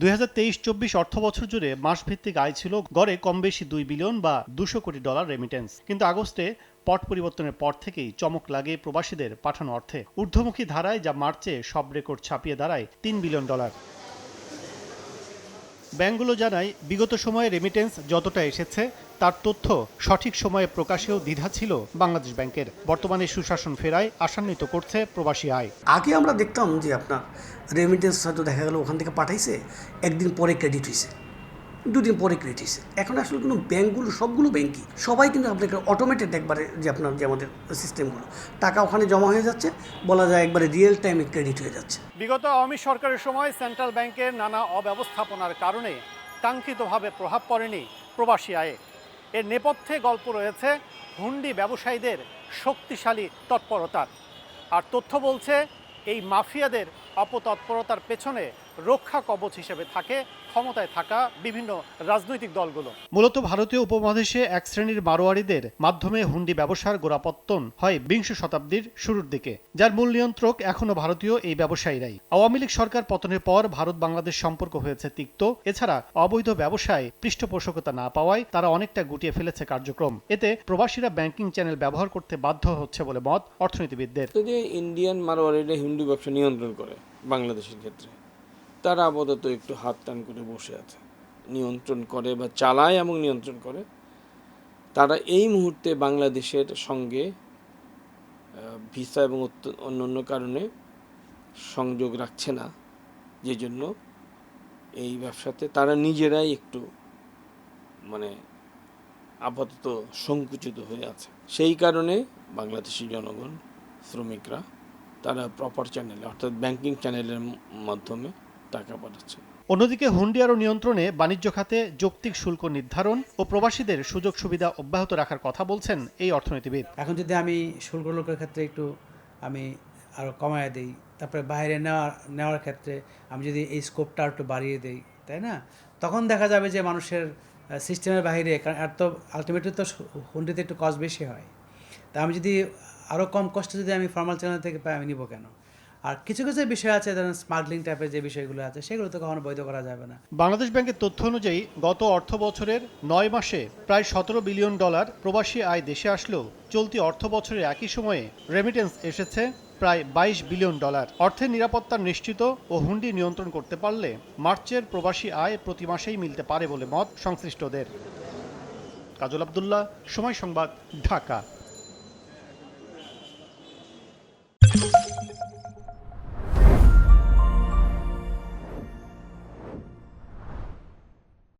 দুই হাজার তেইশ চব্বিশ অর্থ বছর জুড়ে মাসভিত্তিক আয় ছিল গড়ে কম বেশি দুই বিলিয়ন বা দুশো কোটি ডলার রেমিটেন্স কিন্তু আগস্টে পট পরিবর্তনের পর থেকেই চমক লাগে প্রবাসীদের পাঠানো অর্থে। ঊর্ধ্বমুখী ধারায় যা মার্চে সব রেকর্ড ছাপিয়ে দাঁড়ায় তিন বিলিয়ন ডলার। ব্যাংকগুলো জানায়, বিগত সময়ে রেমিটেন্স যতটা এসেছে তার তথ্য সঠিক সময়ে প্রকাশেও দ্বিধা ছিল বাংলাদেশ ব্যাংকের। বর্তমানে সুশাসন ফেরায় আশান্বিত করছে প্রবাসী আয়। আগে আমরা দেখতাম যে আপনার রেমিটেন্স হয়তো দেখা গেল ওখান থেকে পাঠাইছে একদিন পরে ক্রেডিট হয়েছে দুদিন পরে ক্রেডিট হয়েছে এখন আসলে কোনো ব্যাঙ্কগুলো সবগুলো ব্যাঙ্কই সবাই কিন্তু আপনাকে অটোমেটেড একবারে যে আপনার যে আমাদের সিস্টেমগুলো টাকা ওখানে জমা হয়ে যাচ্ছে বলা যায় একবারে রিয়েল টাইমে ক্রেডিট হয়ে যাচ্ছে। বিগত আওয়ামী সরকারের সময় সেন্ট্রাল ব্যাংকের নানা অব্যবস্থাপনার কারণে কাঙ্ক্ষিতভাবে প্রভাব পড়েনি প্রবাসী আয়ে। এর নেপথ্যে গল্প রয়েছে হুন্ডি ব্যবসায়ীদের শক্তিশালী তৎপরতার। আর তথ্য বলছে, এই মাফিয়াদের অপতৎপরতার পেছনে রক্ষা কবচ হিসেবে থাকে ক্ষমতায় থাকা বিভিন্ন রাজনৈতিক দলগুলো। মূলত ভারতীয় উপমহাদেশে এক শ্রেণির মারোয়ারিদের মাধ্যমে হুন্ডি ব্যবসার গোড়াপত্তন হয় বিংশ শতাব্দীর শুরুর দিকে যার মূল নিয়ন্ত্রক এখনও ভারতীয় এই ব্যবসায়ীরাই। আওয়ামী লীগ সরকার পতনের পর ভারত বাংলাদেশ সম্পর্ক হয়েছে তিক্ত এছাড়া অবৈধ ব্যবসায় পৃষ্ঠপোষকতা না পাওয়ায় তারা অনেকটা গুটিয়ে ফেলেছে কার্যক্রম। এতে প্রবাসীরা ব্যাংকিং চ্যানেল ব্যবহার করতে বাধ্য হচ্ছে বলে মত অর্থনীতিবিদদের। তো যে ইন্ডিয়ান মারোয়ারিরা হিন্দু ব্যবসা নিয়ন্ত্রণ করে বাংলাদেশের ক্ষেত্রে তারা আপাতত একটু হাত টান করে বসে আছে। নিয়ন্ত্রণ করে বা চালায় এবং নিয়ন্ত্রণ করে। তারা এই মুহূর্তে বাংলাদেশের সঙ্গে ভিসা এবং অত্য- অন্য কারণে সংযোগ রাখছে না। যে জন্য এই ব্যবসাতে তারা নিজেরাই একটু মানে আপাতত সংকুচিত হয়ে আছে। সেই কারণে বাংলাদেশি জনগণ, শ্রমিকরা, তারা প্রপার চ্যানেলে অর্থাৎ ব্যাংকিং চ্যানেলের মাধ্যমে টাকা পাঠাচ্ছে। অন্যদিকে হুন্ডি আরও নিয়ন্ত্রণে বাণিজ্য খাতে যৌক্তিক শুল্ক নির্ধারণ ও প্রবাসীদের সুযোগ সুবিধা অব্যাহত রাখার কথা বলছেন এই অর্থনীতিবিদ। এখন যদি আমি শুল্ক লোকের ক্ষেত্রে একটু আমি আরও কমায় দিই তারপরে বাইরে নেওয়ার নেওয়ার ক্ষেত্রে আমি যদি এই স্কোপটা একটু বাড়িয়ে দিই তাই না? তখন দেখা যাবে যে মানুষের সিস্টেমের বাইরে কারণ আর তো আলটিমেটলি তো হুন্ডিতে একটু কস্ট বেশি হয়। তা আমি যদি আরও কম কষ্টে যদি আমি ফর্মাল চ্যানেল থেকে পাই আমি নিব কেন? আর কিছু কিছু বিষয় আছে ধরেন স্মাগলিং টাইপের যে বিষয়গুলো আছে সেগুলো তো কখনো বৈধ করা যাবে না। বাংলাদেশ ব্যাংকের তথ্য অনুযায়ী, গত অর্থ বছরের নয় মাসে প্রায় সতেরো বিলিয়ন ডলার প্রবাসী আয় দেশে আসলেও চলতি অর্থ বছরের একই সময়ে রেমিটেন্স এসেছে প্রায় বাইশ বিলিয়ন ডলার। অর্থের নিরাপত্তা নিশ্চিত ও হুন্ডি নিয়ন্ত্রণ করতে পারলে মার্চের প্রবাসী আয় প্রতি মাসেই মিলতে পারে বলে মত সংশ্লিষ্টদের। কাজল আবদুল্লাহ, সময় সংবাদ, ঢাকা।